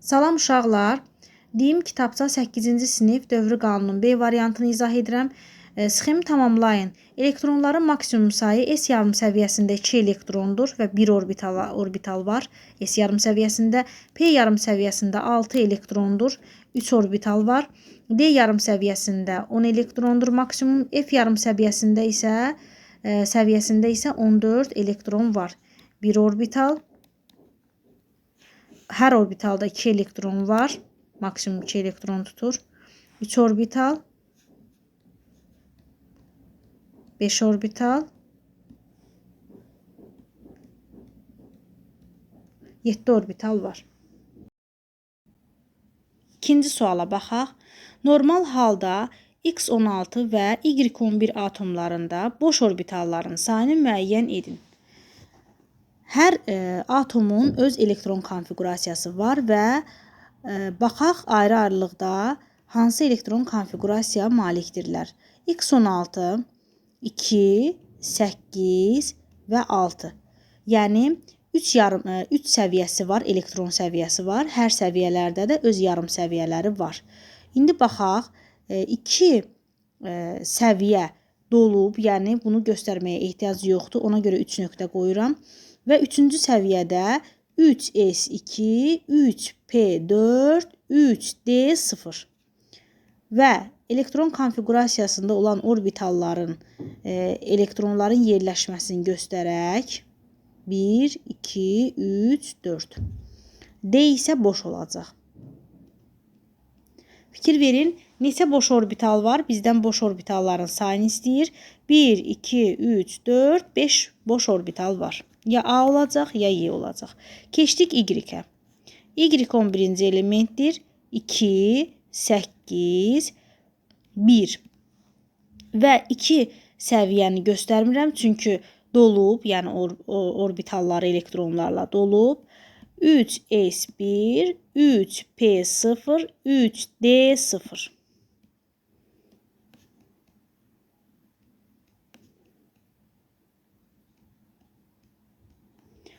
Salam uşaqlar. Deyim kitabça 8-ci sinif dövrü qanunun B variantını izah edirəm. E, Sxemi tamamlayın. Elektronların maksimum sayı S yarım səviyyəsində 2 elektrondur və 1 orbital orbital var. S yarım səviyyəsində, P yarım səviyyəsində 6 elektrondur, 3 orbital var. D yarım səviyyəsində 10 elektrondur maksimum, F yarım səviyyəsində isə e, səviyyəsində isə 14 elektron var. 1 orbital hər orbitalda 2 elektron var. Maksimum 2 elektron tutur. 3 orbital 5 orbital 7 orbital var. İkinci suala baxaq. Normal halda X16 və Y11 atomlarında boş orbitalların sayını müəyyən edin. Hər e, atomun öz elektron konfiqurasiyası var və e, baxaq ayrı-ayrılıqda hansı elektron konfiqurasiyaya malikdirlər. X16 2, 8 və 6. Yəni 3 yarım 3 səviyyəsi var, elektron səviyyəsi var. Hər səviyyələrdə də öz yarım səviyyələri var. İndi baxaq 2 səviyyə dolub, yəni bunu göstərməyə ehtiyac yoxdur. Ona görə 3 nöqtə qoyuram və 3-cü səviyyədə 3s2, 3p4, 3d0 və elektron konfiqurasiyasında olan orbitalların e, elektronların yerləşməsini göstərək 1, 2, 3, 4. D isə boş olacaq. Fikir verin, neçə boş orbital var? Bizdən boş orbitalların sayını istəyir. 1, 2, 3, 4, 5 boş orbital var. Ya A olacaq, ya Y olacaq. Keçdik Y-ə. Y 11-ci elementdir. 2, 8, 1 və 2 səviyyəni göstərmirəm, çünki dolub, yəni or orbitalları elektronlarla dolub. 3s1, 3p0, 3d0.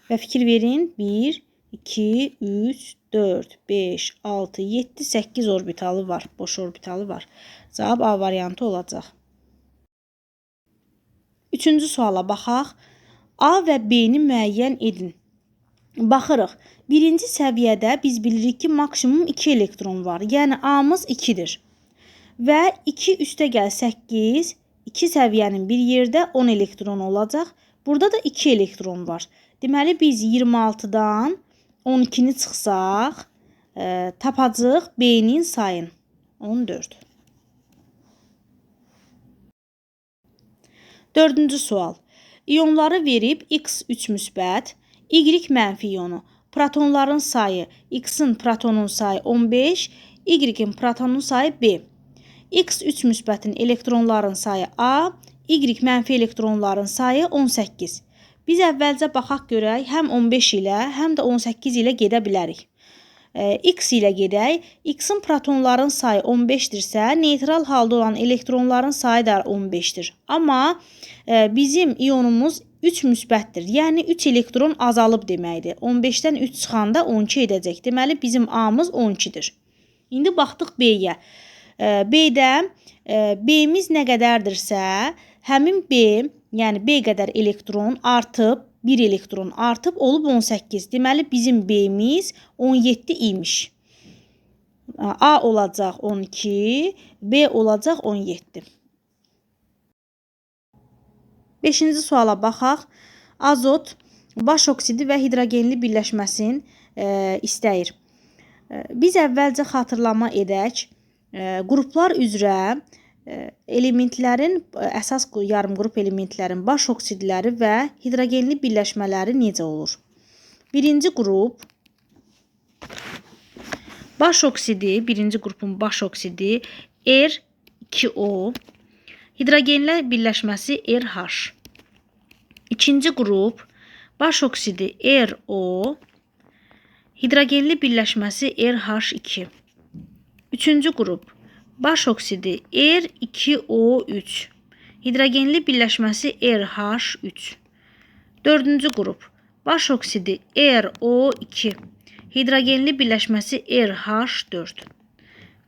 Və fikir verin, 1, 2, 3, 4, 5, 6, 7, 8 orbitalı var. Boş orbitalı var. Cavab A variantı olacaq. Üçüncü suala baxaq. A və B-ni müəyyən edin. Baxırıq. Birinci səviyyədə biz bilirik ki, maksimum 2 elektron var. Yəni A-mız 2-dir. Və 2 üstə gəl 8, 2 səviyyənin bir yerdə 10 elektron olacaq. Burada da 2 elektron var. Deməli biz 26-dan 12-ni çıxsaq, e, tapacağıq B-nin sayını. 14. Dördüncü sual. İyonları verib X3 müsbət, Y mənfi iyonu. Protonların sayı X-in protonun sayı 15, Y-in protonun sayı B. X3 müsbətin elektronların sayı A, Y mənfi elektronların sayı 18. Biz əvvəlcə baxaq görək, həm 15 ilə, həm də 18 ilə gedə bilərik. X ilə gedək. X-in protonların sayı 15-dirsə, neytral halda olan elektronların sayı da 15-dir. Amma bizim iyonumuz 3 müsbətdir. Yəni 3 elektron azalıb deməkdir. 15-dən 3 çıxanda 12 edəcək. Deməli bizim A-mız 12-dir. İndi baxdıq B-yə. B-də B-miz nə qədərdirsə, həmin B, yəni B qədər elektron artıb 1 elektron artıb olub 18. Deməli bizim B-miz 17 imiş. A olacaq 12, B olacaq 17. 5-ci suala baxaq. Azot baş oksidi və hidrogenli birləşməsini e, istəyir. E, biz əvvəlcə xatırlama edək. E, qruplar üzrə elementlərin əsas yarımqrup elementlərin baş oksidləri və hidrogenli birləşmələri necə olur? Birinci qrup baş oksidi, birinci qrupun baş oksidi R2O, hidrogenlə birləşməsi RH. İkinci qrup baş oksidi RO, hidrogenli birləşməsi RH2. Üçüncü qrup Baş oksidi R2O3. Hidrogenli birləşməsi RH3. Dördüncü qrup. Baş oksidi RO2. hidrogenli birləşməsi RH4.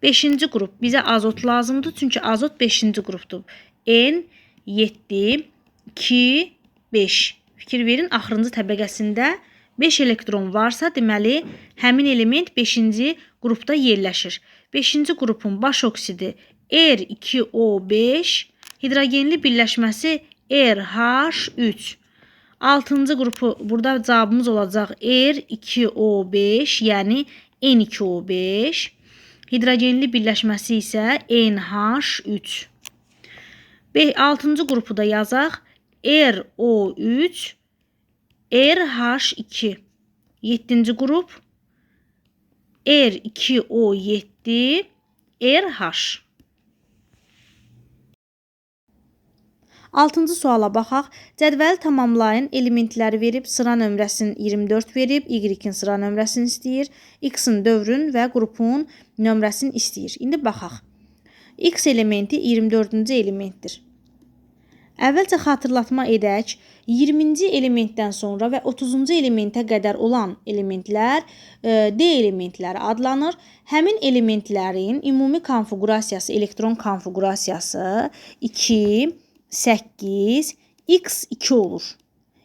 5-ci qrup bizə azot lazımdır, çünki azot 5-ci qrupdur. N 7 2 5. Fikir verin, axırıncı təbəqəsində 5 elektron varsa, deməli həmin element 5-ci qrupda yerləşir. 5-ci qrupun baş oksidi R2O5, hidrogenli birləşməsi RH3. 6-cı qrupu burada cavabımız olacaq R2O5, yəni N2O5. Hidrogenli birləşməsi isə NH3. 6-cı qrupu da yazaq. RO3 RH2. 7-ci qrup R2O7 RH. 6-cı suala baxaq. Cədvəli tamamlayın. Elementləri verib, sıra nömrəsini 24 verib, Y-in sıra nömrəsini istəyir, X-in dövrün və qrupun nömrəsini istəyir. İndi baxaq. X elementi 24-cü elementdir. Əvvəlcə xatırlatma edək. 20-ci elementdən sonra və 30-cu elementə qədər olan elementlər e, D elementləri adlanır. Həmin elementlərin ümumi konfiqurasiyası, elektron konfiqurasiyası 2 8, x 2 olur.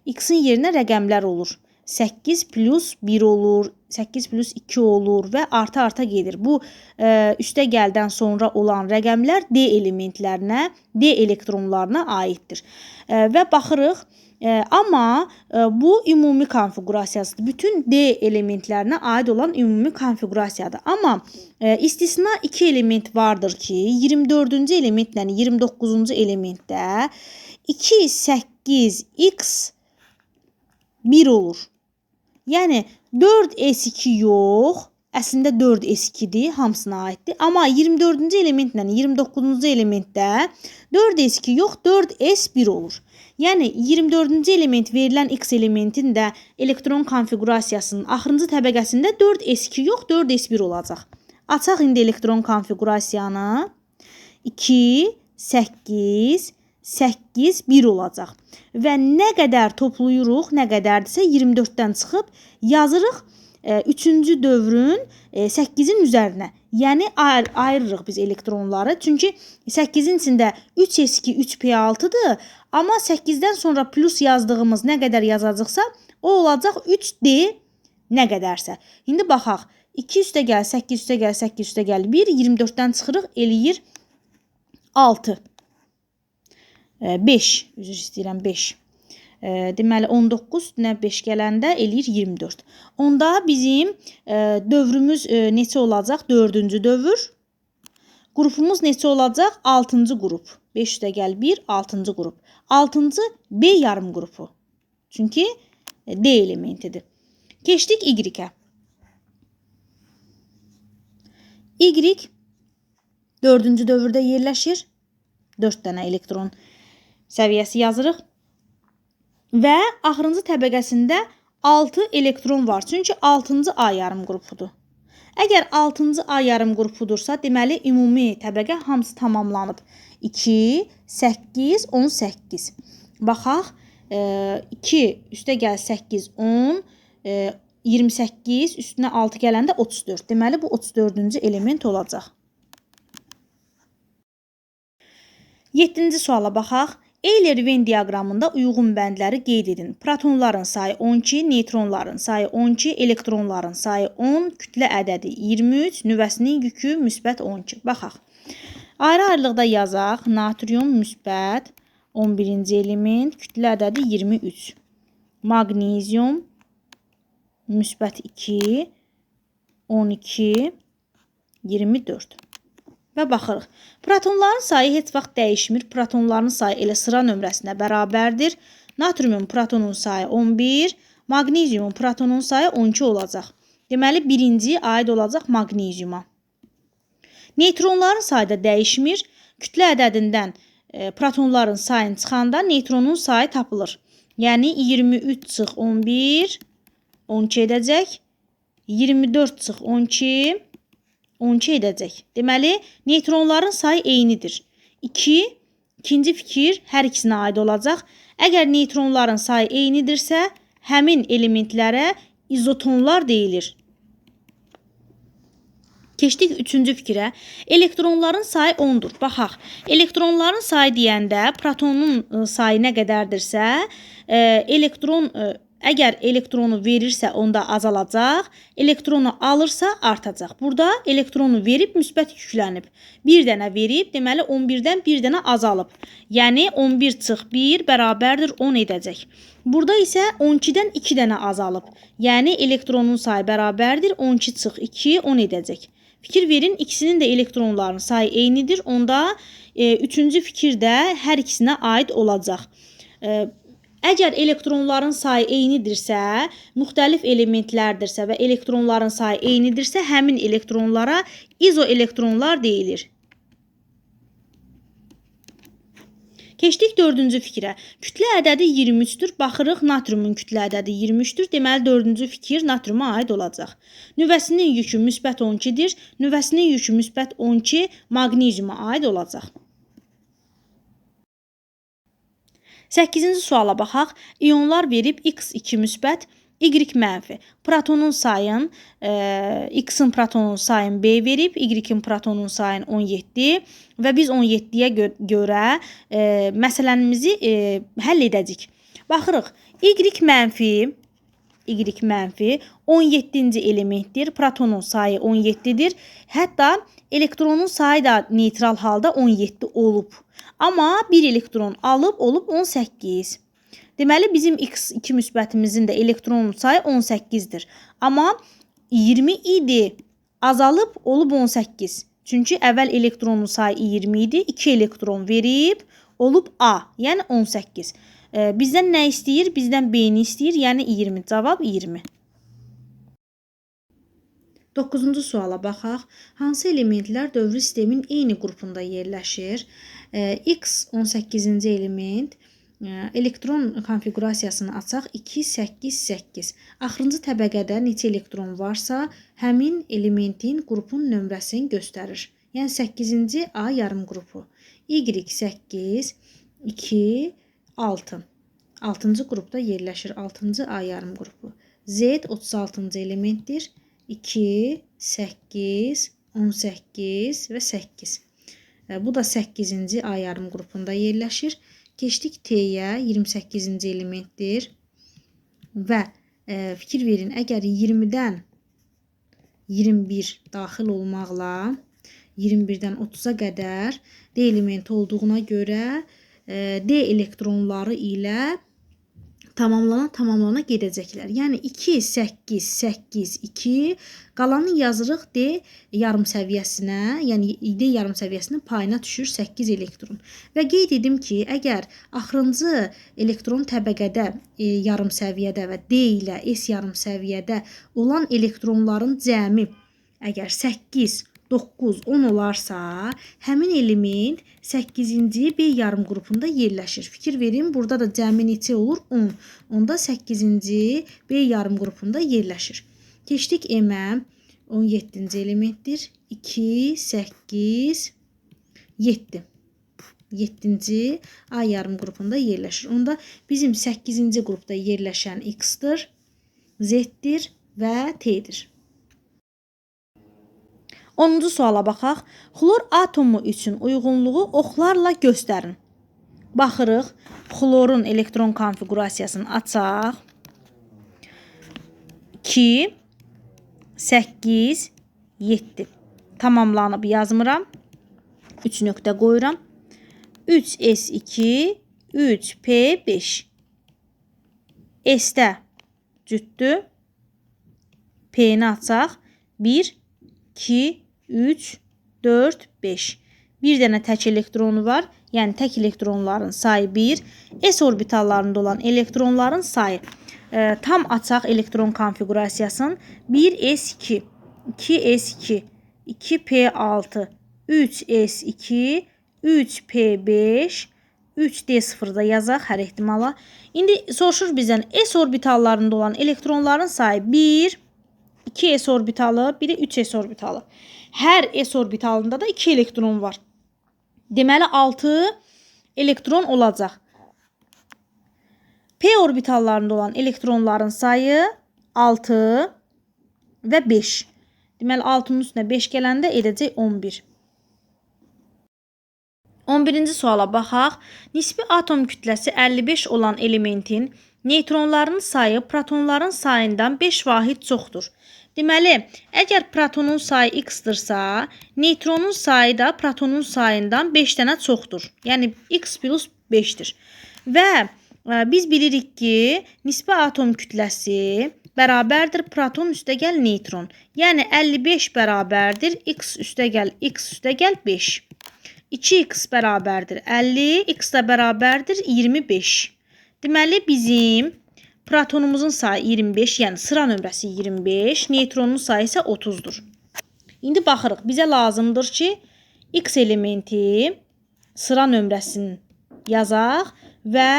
X-in yerinə rəqəmlər olur. 8 plus 1 olur, 8 plus 2 olur və arta-arta gedir. Bu ə, üstə gəldən sonra olan rəqəmlər D elementlərinə, D elektronlarına aiddir. Ə, və baxırıq, ə, amma ə, bu ümumi konfiqurasiyasıdır. Bütün D elementlərinə aid olan ümumi konfiqurasiyadır. Amma ə, istisna 2 element vardır ki, 24-cü elementlə 29-cu elementdə 2 8 x 1 olur. Yəni 4S2 yox, əslində 4S2-dir, hamısına aiddir. Amma 24-cü elementlə 29-cu elementdə 4S2 yox, 4S1 olur. Yəni 24-cü element verilən X elementin də elektron konfiqurasiyasının axırıncı təbəqəsində 4S2 yox, 4S1 olacaq. Açaq indi elektron konfiqurasiyanı. 2 8 8 1 olacaq. Və nə qədər toplayırıq, nə qədərdirsə 24-dən çıxıb yazırıq 3-cü e, dövrün 8-in e, üzərinə. Yəni ayır, ayırırıq biz elektronları. Çünki 8-in içində 3s2, 3p6-dır. Amma 8-dən sonra plus yazdığımız nə qədər yazacaqsa, o olacaq 3d nə qədərsə. İndi baxaq. 2 üstə gəl, 8 üstə gəl, 8 üstə gəl 1, 24-dən çıxırıq, eləyir 6. 5, üzr istəyirəm 5. Deməli 19 üstünə 5 gələndə eləyir 24. Onda bizim dövrümüz neçə olacaq? 4-cü dövr. Qrupumuz neçə olacaq? 6-cı qrup. 5 üstə gəl 1, 6-cı qrup. 6-cı B yarım qrupu. Çünki D elementidir. Keçdik Y-ə. Y 4-cü dövrdə yerləşir. 4 dənə elektron səviyyəsi yazırıq. Və axırıncı təbəqəsində 6 elektron var. Çünki 6-cı A yarım qrupudur. Əgər 6-cı A yarım qrupudursa, deməli ümumi təbəqə hamısı tamamlanıb. 2, 8, 18. Baxaq, 2 e, üstə gəl 8, 10, 28 üstünə 6 gələndə 34. Deməli bu 34-cü element olacaq. 7-ci suala baxaq. Euler-Venn diaqramında uyğun bəndləri qeyd edin. Protonların sayı 12, neytronların sayı 12, elektronların sayı 10, kütlə ədədi 23, nüvəsinin yükü müsbət 12. Baxaq. Ayrı-ayrılıqda yazaq. Natrium müsbət 11-ci element, kütlə ədədi 23. Magnezium müsbət 2, 12, 24 və baxırıq. Protonların sayı heç vaxt dəyişmir. Protonların sayı elə sıra nömrəsinə bərabərdir. Natriumun protonun sayı 11, maqneziumun protonun sayı 12 olacaq. Deməli, birinci aid olacaq maqneziuma. Neytronların sayı da dəyişmir. Kütlə ədədindən e, protonların sayını çıxanda neytronun sayı tapılır. Yəni 23 çıx 11 12 edəcək. 24 çıx 12 12 edəcək. Deməli, neytronların sayı eynidir. 2. İkinci fikir hər ikisinə aid olacaq. Əgər neytronların sayı eynidirsə, həmin elementlərə izotonlar deyilir. Keçdik üçüncü fikrə. Elektronların sayı 10-dur. Baxaq. Elektronların sayı deyəndə protonun sayı nə qədərdirsə, elektron əgər elektronu verirsə, onda azalacaq, elektronu alırsa artacaq. Burada elektronu verib müsbət yüklənib. 1 dənə verib, deməli 11-dən 1 dənə azalıb. Yəni 11 çıx 1 bərabərdir 10 edəcək. Burada isə 12-dən 2 dənə azalıb. Yəni elektronun sayı bərabərdir 12 çıx 2 10 edəcək. Fikir verin, ikisinin də elektronların sayı eynidir. Onda e, üçüncü fikir də hər ikisinə aid olacaq. E, əgər elektronların sayı eynidirsə, müxtəlif elementlərdirsə və elektronların sayı eynidirsə, həmin elektronlara izoelektronlar deyilir. Keçdik dördüncü fikrə. Kütlə ədədi 23-dür. Baxırıq natriumun kütlə ədədi 23-dür. Deməli dördüncü fikir natriuma aid olacaq. Nüvəsinin yükü müsbət 12-dir. Nüvəsinin yükü müsbət 12 maqneziuma aid olacaq. 8-ci suala baxaq. İonlar verib X2 müsbət, Y mənfi. Protonun sayın, e, X-in protonun sayın B verib, Y-in protonun sayın 17 və biz 17-yə gö görə e, məsələnimizi e, həll edəcəyik. Baxırıq. Y mənfi Y mənfi 17-ci elementdir. Protonun sayı 17-dir. Hətta elektronun sayı da neytral halda 17 olub. Amma bir elektron alıb olub 18. Deməli bizim x2 müsbətimizin də elektron sayı 18-dir. Amma 20 idi, azalıb olub 18. Çünki əvvəl elektronun sayı 20 idi, 2 elektron verib olub A, yəni 18. Bizdən nə istəyir? Bizdən B-ni istəyir, yəni 20. Cavab 20. 9-cu suala baxaq. Hansı elementlər dövrü sistemin eyni qrupunda yerləşir? X 18-ci element, elektron konfiqurasiyasını açaq 2 8 8. Axırıncı təbəqədə neçə elektron varsa, həmin elementin qrupun nömrəsini göstərir. Yəni 8-ci A yarım qrupu. Y 8 2 6. 6-cı qrupda yerləşir 6-cı A yarım qrupu. Z 36-cı elementdir. 2 8 18 və 8. Bu da 8-ci A yarım qrupunda yerləşir. Keçdik T-yə 28-ci elementdir. Və e, fikir verin, əgər 20-dən 21 daxil olmaqla 21-dən 30-a qədər D elementi olduğuna görə e, D elektronları ilə tamamlana tamamlana gedəcəklər. Yəni 2 8 8 2 qalanı yazırıq D yarım səviyyəsinə, yəni D yarım səviyyəsinin payına düşür 8 elektron. Və qeyd edim ki, əgər axırıncı elektron təbəqədə e, yarım səviyyədə və D ilə S yarım səviyyədə olan elektronların cəmi əgər 8 9, 10 olarsa, həmin element 8-ci B yarım qrupunda yerləşir. Fikir verin, burada da cəmi neçə olur? 10. Onda 8-ci B yarım qrupunda yerləşir. Keçdik M-ə. 17-ci elementdir. 2, 8, 7. 7-ci A yarım qrupunda yerləşir. Onda bizim 8-ci qrupda yerləşən X-dir, Z-dir və T-dir. 10-cu suala baxaq. Xlor atomu üçün uyğunluğu oxlarla göstərin. Baxırıq. Xlorun elektron konfiqurasiyasını açaq. 2 8 7 tamamlanıb yazmıram. 3 nöqtə qoyuram. 3S2 3P5 S-də cütdür. P-ni açaq. 1 2 3, 4, 5. Bir dənə tək elektronu var. Yəni tək elektronların sayı 1. S orbitallarında olan elektronların sayı e, tam açaq elektron konfiqurasiyasını 1s2, 2s2, 2p6, 3s2, 3p5, 3d0-da yazaq hər ehtimala. İndi soruşur bizdən s orbitallarında olan elektronların sayı 1, 2s orbitalı, biri 3s orbitalı. Hər s orbitalında da 2 elektron var. Deməli 6 elektron olacaq. P orbitallarında olan elektronların sayı 6 və 5. Deməli 6-nın üstünə 5 gələndə edəcək 11. 11-ci suala baxaq. Nisbi atom kütləsi 55 olan elementin neytronların sayı protonların sayından 5 vahid çoxdur. Deməli, əgər protonun sayı x-dırsa, neytronun sayı da protonun sayından 5 dənə çoxdur. Yəni x plus 5-dir. Və ə, e, biz bilirik ki, nisbi atom kütləsi bərabərdir proton üstəgəl neytron. Yəni 55 bərabərdir x üstəgəl x üstəgəl 5. 2x bərabərdir 50, x də bərabərdir 25. Deməli bizim protonumuzun sayı 25, yəni sıra nömrəsi 25, neytronun sayı isə 30-dur. İndi baxırıq. Bizə lazımdır ki, x elementi sıra nömrəsini yazaq və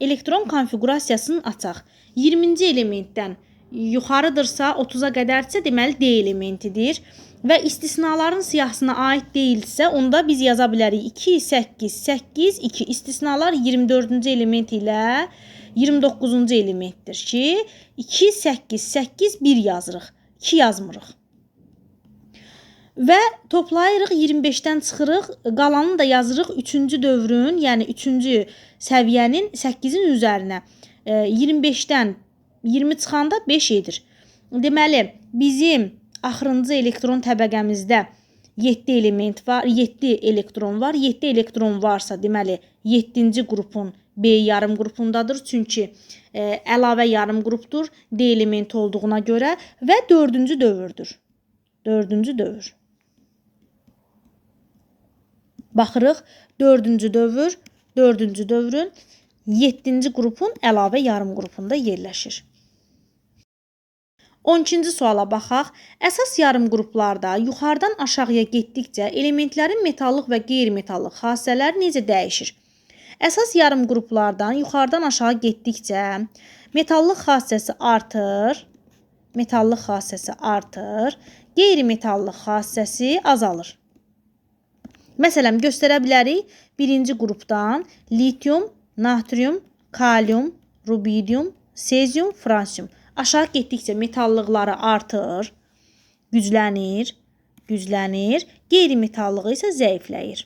elektron konfiqurasiyasını açaq. 20-ci elementdən yuxarıdırsa, 30-a qədərsə, deməli D elementidir və istisnaların siyahısına aid deyilsə, onda biz yaza bilərik 2, 8, 8, 2. İstisnalar 24-cü element ilə 29-cu elementdir ki, 2, 8, 8, 1 yazırıq. 2 yazmırıq. Və toplayırıq 25-dən çıxırıq, qalanını da yazırıq 3-cü dövrün, yəni 3-cü səviyyənin 8-in üzərinə. 25-dən 20 çıxanda 5 edir. Deməli, bizim axırıncı elektron təbəqəmizdə 7 element var, 7 elektron var. 7 elektron varsa, deməli 7-ci qrupun B yarım qrupundadır. Çünki e, əlavə yarım qrupdur D elementi olduğuna görə və 4-cü dövrdür. 4-cü dövr. Baxırıq 4-cü dövr, 4-cü dövrün 7-ci qrupun əlavə yarım qrupunda yerləşir. 12-ci suala baxaq. Əsas yarım qruplarda yuxarıdan aşağıya getdikcə elementlərin metallıq və qeyri-metallıq xassələri necə dəyişir? Əsas yarım qruplardan yuxarıdan aşağı getdikcə metallıq xassəsi artır, metallıq xassəsi artır, qeyri-metallıq xassəsi azalır. Məsələn, göstərə bilərik. Birinci qrupdan litium, natrium, kalium, rubidium, sezium, fransium. Aşağı getdikcə metallıqları artır, güclənir, güclənir, qeyri-metallığı isə zəifləyir.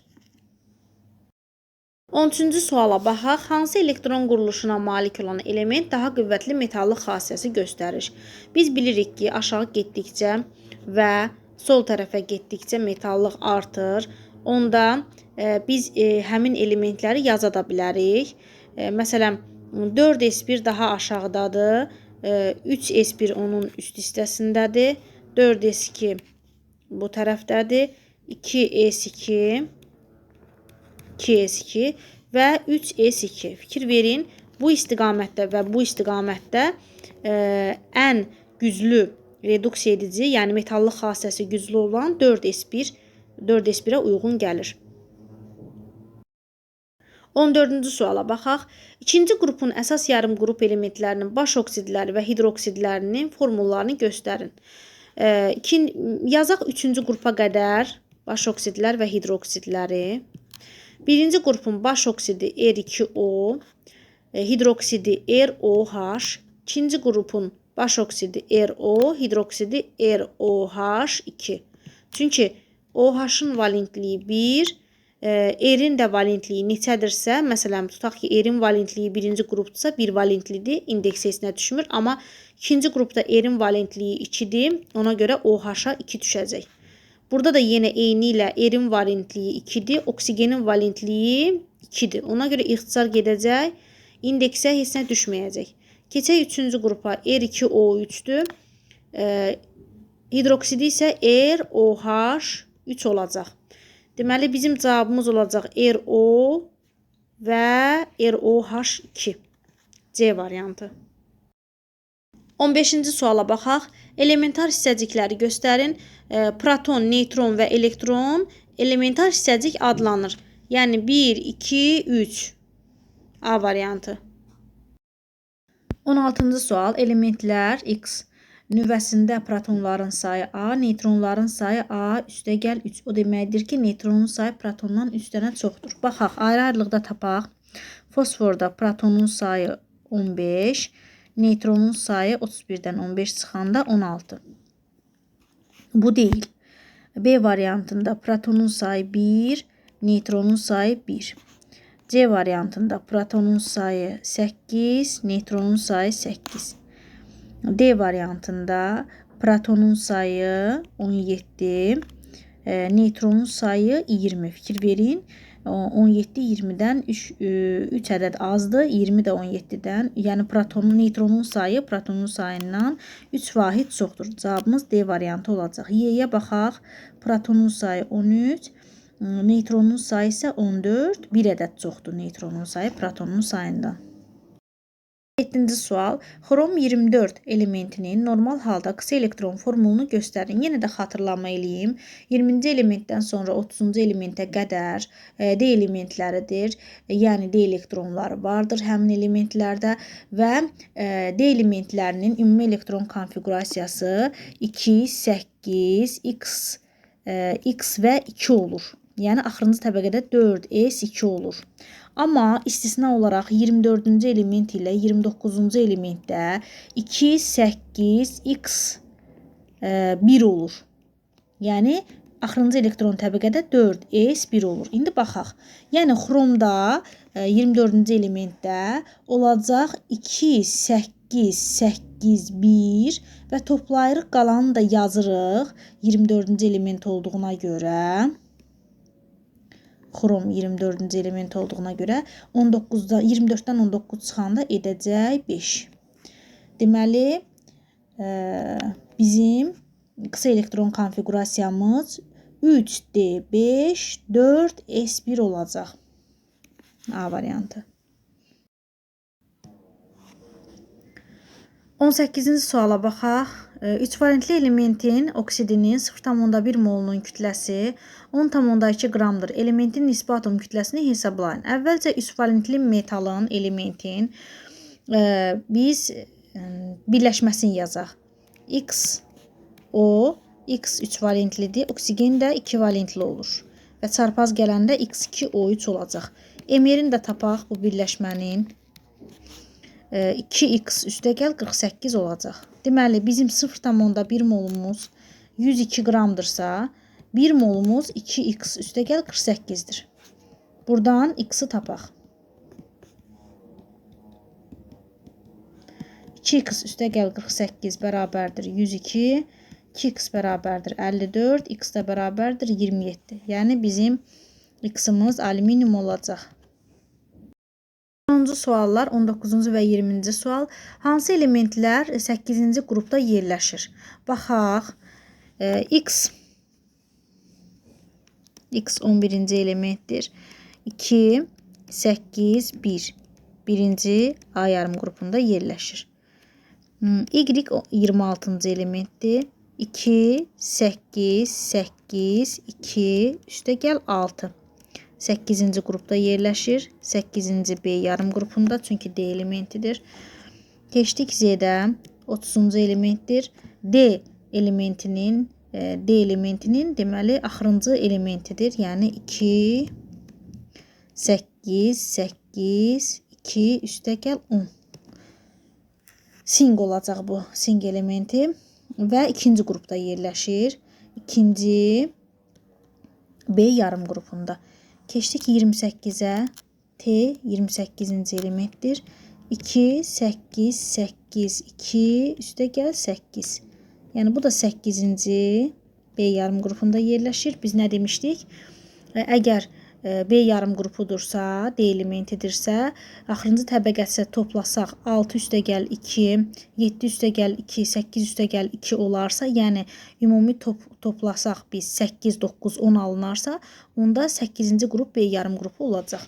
13-cü suala baxaq. Hansı elektron quruluşuna malik olan element daha qüvvətli metallıq xassəsi göstərir? Biz bilirik ki, aşağı getdikcə və sol tərəfə getdikcə metallıq artır. Onda e, biz e, həmin elementləri yaza da bilərik. E, məsələn, 4s1 daha aşağıdadır. 3S1 onun üst hissəsindədir. 4S2 bu tərəfdədir. 2S2 2S2 və 3S2. Fikir verin, bu istiqamətdə və bu istiqamətdə ə, ən güclü reduksiya edici, yəni metallıq xassəsi güclü olan 4S1 4S1-ə uyğun gəlir. 14-cü suala baxaq. İkinci qrupun əsas yarım qrup elementlərinin baş oksidləri və hidroksidlərinin formullarını göstərin. E, ikin, yazaq 3-cü qrupa qədər baş oksidlər və hidroksidləri. Birinci qrupun baş oksidi R2O, e, hidroksidi ROH, ikinci qrupun baş oksidi RO, hidroksidi ROH2. Çünki OH-ın valentliyi 1, erin də valentliyi neçədirsə, məsələn, tutaq ki, erin valentliyi birinci qrupdursa, 1 valentlidir, indeks hesinə düşmür, amma ikinci qrupda erin valentliyi 2-dir, ona görə OH-a 2 düşəcək. Burada da yenə eyni ilə erin valentliyi 2-dir, oksigenin valentliyi 2-dir. Ona görə ixtisar gedəcək, indeksə hesinə düşməyəcək. Keçək 3-cü qrupa, R2O3-dür. E, hidroksidi isə ROH3 olacaq. Deməli bizim cavabımız olacaq RO və ROH2. C variantı. 15-ci suala baxaq. Elementar hissəcikləri göstərin. E, proton, neytron və elektron elementar hissəcik adlanır. Yəni 1, 2, 3. A variantı. 16-cı sual. Elementlər X nüvəsində protonların sayı A, neytronların sayı A üstəgəl 3. O deməkdir ki, neytronun sayı protondan 3 dənə çoxdur. Baxaq, ayrı-ayrılıqda tapaq. Fosforda protonun sayı 15, neytronun sayı 31-dən 15 çıxanda 16. Bu değil. B variantında protonun sayı 1, neytronun sayı 1. C variantında protonun sayı 8, neytronun sayı 8. D variantında protonun sayı 17, e, neytronun sayı 20. Fikir verin. 17 20-dən 3 3 ədəd azdır. 20 də 17-dən. Yəni protonun, neytronun sayı protonun sayından 3 vahid çoxdur. Cavabımız D variantı olacaq. Y-yə baxaq. Protonun sayı 13, neytronun sayı isə 14. 1 ədəd çoxdur neytronun sayı protonun sayından. 7-ci sual. Xrom 24 elementinin normal halda qısa elektron formulunu göstərin. Yenə də xatırlama eləyim. 20-ci elementdən sonra 30-cu elementə qədər e, D elementləridir. E, yəni D elektronları vardır həmin elementlərdə və e, D elementlərinin ümumi elektron konfiqurasiyası 2, 8, X, X və 2 olur. Yəni axırıncı təbəqədə 4S2 olur. Amma istisna olaraq 24-cü element ilə 29-cu elementdə 2, 8, x 1 olur. Yəni axırıncı elektron təbəqədə 4, s 1 olur. İndi baxaq. Yəni xromda 24-cü elementdə olacaq 2, 8, 8, 1 və toplayırıq qalanını da yazırıq 24-cü element olduğuna görə xrom 24-cü element olduğuna görə 19-da 24-dən 19 çıxanda edəcək 5. Deməli, ə, bizim qısa elektron konfiqurasiyamız 3D5 4S1 olacaq. A variantı. 18-ci suala baxaq. 3 valentli elementin oksidinin 0,1 molunun kütləsi 10,2 qramdır. Elementin nisbi atom kütləsini hesablayın. Əvvəlcə 3 valentli metalın, elementin ə, biz ə, birləşməsini yazaq. X O X 3 valentlidir. Oksigen də 2 valentli olur. Və çarpaz gələndə X2 O3 olacaq. Emerin də tapaq bu birləşmənin 2x üstə gəl 48 olacaq. Deməli, bizim 0,1 molumuz 102 qramdırsa, 1 molumuz 2x üstə gəl 48-dir. Buradan x-i tapaq. 2x üstə gəl 48 bərabərdir 102, 2x bərabərdir 54, x də bərabərdir 27. Yəni bizim x-imiz alüminium olacaq. 10-cu suallar 19-cu və 20-ci sual. Hansı elementlər 8-ci qrupda yerləşir? Baxaq. E, X X 11-ci elementdir. 2 8 1 birinci A yarım qrupunda yerləşir. Y 26-cı elementdir. 2 8 8 2 üstə gəl 6. 8-ci qrupda yerləşir. 8-ci B yarım qrupunda, çünki D elementidir. Keçdik Z-də. 30-cu elementdir. D elementinin D elementinin deməli axırıncı elementidir. Yəni 2 8 8 2 üstə gəl 10. Sing olacaq bu sing elementi və ikinci qrupda yerləşir. İkinci B yarım qrupunda. Keçdik 28-ə. T 28-ci elementdir. 2, 8, 8, 2, üstə gəl 8. Yəni bu da 8-ci B yarım qrupunda yerləşir. Biz nə demişdik? Əgər B yarım qrupudursa, D elementidirsə, axırıncı təbəqəsi toplasaq 6 üstə gəl 2, 7 üstə gəl 2, 8 üstə gəl 2 olarsa, yəni ümumi top, toplasaq biz 8, 9, 10 alınarsa, onda 8-ci qrup B yarım qrupu olacaq.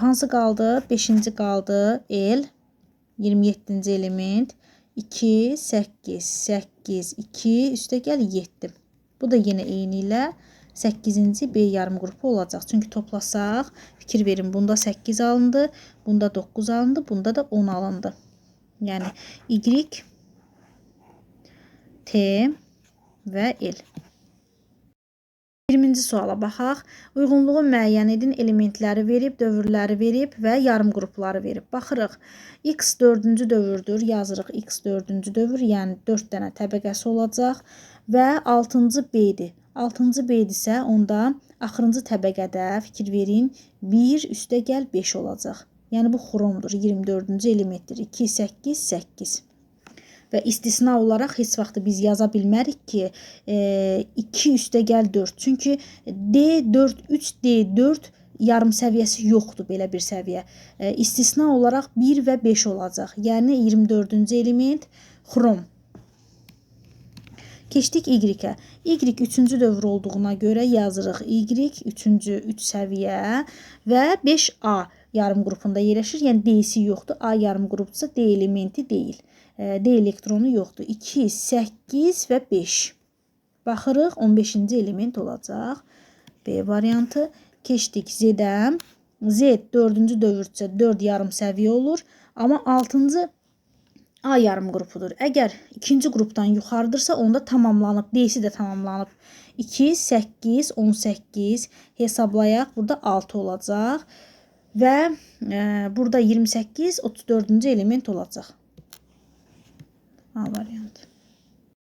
Hansı qaldı? 5-ci qaldı L 27-ci element 2, 8, 8, 2 üstə gəl 7. Bu da yenə eyni ilə 8-ci B yarım qrupu olacaq. Çünki toplasaq, fikir verin, bunda 8 alındı, bunda 9 alındı, bunda da 10 alındı. Yəni Y, T və L. 20-ci suala baxaq. Uyğunluğu müəyyən edin. Elementləri verib, dövrləri verib və yarım qrupları verib. Baxırıq. X 4-cü dövrdür. Yazırıq X 4-cü dövr, yəni 4 dənə təbəqəsi olacaq və 6-cı B-dir. 6-cı B-dirsə, onda axırıncı təbəqədə fikir verin, 1 üstə gəl 5 olacaq. Yəni bu xromdur. 24-cü elementdir. 2 8 8 və istisna olaraq heç vaxt biz yaza bilmərik ki, e, 2 üstə gəl 4. Çünki D4 3D4 yarım səviyyəsi yoxdur belə bir səviyyə. E, istisna olaraq 1 və 5 olacaq. Yəni 24-cü element xrom. Keçdik Y-ə. Y 3-cü dövr olduğuna görə yazırıq Y 3-cü 3 səviyyə və 5A yarım qrupunda yerləşir. Yəni D-si yoxdur. A yarım qrupdursa D elementi deyil. D elektronu yoxdur. 2, 8 və 5. Baxırıq 15-ci element olacaq. B variantı. Keçdik Z-də. Z 4-cü dövrdsə 4 yarım səviyyə olur. Amma 6-cı A yarım qrupudur. Əgər ikinci qrupdan yuxarıdırsa, onda tamamlanıb, D-si də tamamlanıb. 2, 8, 18 hesablayaq. Burada 6 olacaq və e, burada 28, 34-cü element olacaq. A variantı.